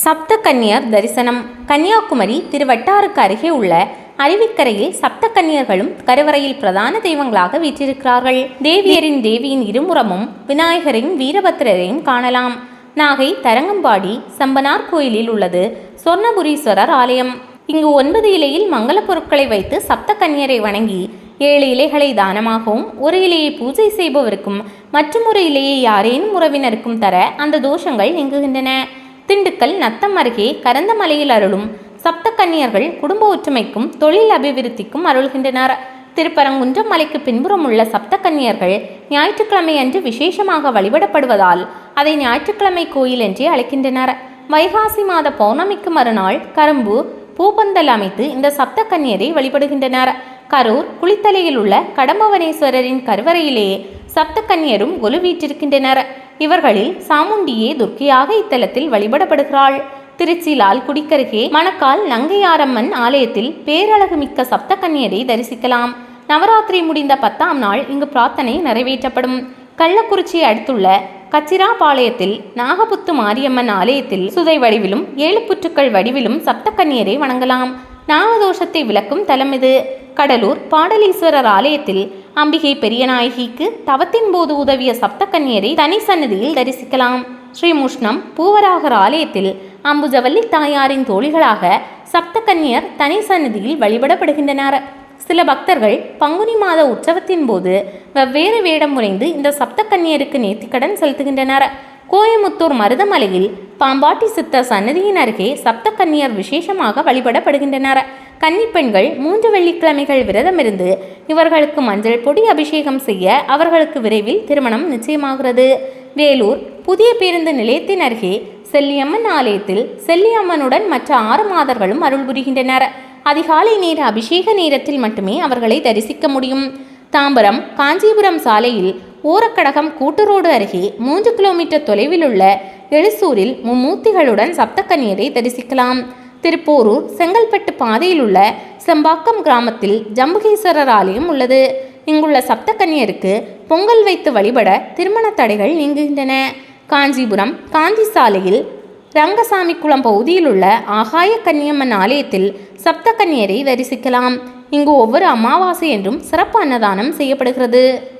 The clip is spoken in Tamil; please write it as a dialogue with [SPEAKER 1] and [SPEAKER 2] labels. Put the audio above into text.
[SPEAKER 1] சப்த கன்னியர் தரிசனம். கன்னியாகுமரி திருவட்டாருக்கு அருகே உள்ள அருவிக்கரையில் சப்த கன்னியர்களும் கருவறையில் பிரதான தெய்வங்களாக வீற்றிருக்கிறார்கள். தேவியரின் தேவியின் இருமுறமும் விநாயகரையும் வீரபத்திரரையும் காணலாம். நாகை தரங்கம்பாடி சம்பனார் கோயிலில் உள்ளது சொர்ணபுரீஸ்வரர் ஆலயம். இங்கு ஒன்பது இலையில் மங்கள பொருட்களை வைத்து சப்த கன்னியரை வணங்கி ஏழு இலைகளை தானமாகவும் ஒரு இலையை பூஜை செய்பவருக்கும் மற்றும் ஒரு இலையை யாரேனும் உறவினருக்கும் தர அந்த தோஷங்கள் நீங்குகின்றன. திண்டுக்கல் நத்தம் அருகே கரந்தமலையில் அருளும் சப்த கன்னியர்கள் குடும்ப ஒற்றுமைக்கும் தொழில் அபிவிருத்திக்கும் அருள்கின்றனர். திருப்பரங்குன்றம் மலைக்கு பின்புறம் உள்ள சப்த கன்னியர்கள் ஞாயிற்றுக்கிழமை அன்று விசேஷமாக வழிபடப்படுவதால் அதை ஞாயிற்றுக்கிழமை கோயில் என்றே அழைக்கின்றனர். வைகாசி மாத பௌர்ணமிக்கு மறுநாள் கரும்பு பூப்பந்தல் அமைத்து இந்த சப்த கன்னியரை வழிபடுகின்றனர். கரூர் குளித்தலையில் உள்ள கடம்பவனேஸ்வரரின் கருவறையிலேயே சப்த கன்னியரும் கொலு வீற்றிருக்கின்றனர் இவர்களில் சாமுண்டியே துர்க்கையாக இத்தலத்தில் வழிபடப்படுகிறாள். திருச்சி லால்குடிக்கருகே மணக்கால் நங்கையாரம்மன் ஆலயத்தில் பேரழகு மிக்க சப்த கன்னியரை தரிசிக்கலாம். நவராத்திரி முடிந்த பத்தாம் நாள் இங்கு பிரார்த்தனை நிறைவேற்றப்படும். கள்ளக்குறிச்சியை அடுத்துள்ள கச்சிராபாளையத்தில் நாகபுத்து மாரியம்மன் ஆலயத்தில் சுதை வடிவிலும் ஏழு புற்றுக்கள் வடிவிலும் சப்தக்கன்னியரை வணங்கலாம். நாகதோஷத்தை விளக்கும் தலம் இது. கடலூர் பாடலீஸ்வரர் ஆலயத்தில் அம்பிகை பெரியநாயகிக்கு தவத்தின் போது உதவிய சப்த கன்னியரை தனி சன்னதியில் தரிசிக்கலாம். ஸ்ரீமுஷ்ணம் பூவராகர் ஆலயத்தில் அம்புஜவல்லி தாயாரின் தோழிகளாக சப்த கன்னியர் தனி சன்னதியில் வழிபடப்படுகின்றனர். சில பக்தர்கள் பங்குனி மாத உற்சவத்தின் போது வெவ்வேறு வேடம் முறைந்து இந்த சப்த கன்னியருக்கு நேர்த்திக்கடன் செலுத்துகின்றனர். கோயமுத்தூர் மருதமலையில் பாம்பாட்டி சித்த சன்னதியின் அருகே சப்த கன்னியர் விசேஷமாக வழிபடப்படுகின்றனர். கன்னிப்பெண்கள் மூன்று வெள்ளிக்கிழமைகள் விரதமிருந்து இவர்களுக்கு மஞ்சள் பொடி அபிஷேகம் செய்ய அவர்களுக்கு விரைவில் திருமணம் நிச்சயமாகிறது. வேலூர் புதிய பேருந்து நிலையத்தின் அருகே செல்லியம்மன் ஆலயத்தில் செல்லியம்மனுடன் மற்ற ஆறு மாதர்களும் அருள் புரிகின்றனர். அதிகாலை நேர அபிஷேக நேரத்தில் மட்டுமே அவர்களை தரிசிக்க முடியும். தாம்பரம் காஞ்சிபுரம் சாலையில் ஓரக்கடகம் கூட்டுரோடு அருகே மூன்று கிலோமீட்டர் தொலைவில் உள்ள எழுசூரில் மும்மூர்த்திகளுடன் சப்தக்கன்னியரை தரிசிக்கலாம். திருப்போரூர் செங்கல்பட்டு பாதையில் உள்ள செம்பாக்கம் கிராமத்தில் ஜம்புகேஸ்வரர் ஆலயம் உள்ளது. இங்குள்ள சப்தக்கன்னியருக்கு பொங்கல் வைத்து வழிபட திருமண தடைகள் நீங்குகின்றன. காஞ்சிபுரம் காந்தி சாலையில் ரங்கசாமி குளம் பகுதியில் உள்ள ஆகாய கன்னியம்மன் ஆலயத்தில் சப்தகன்னியரை தரிசிக்கலாம். இங்கு ஒவ்வொரு அமாவாசை என்றும் சிறப்பு அன்னதானம் செய்யப்படுகிறது.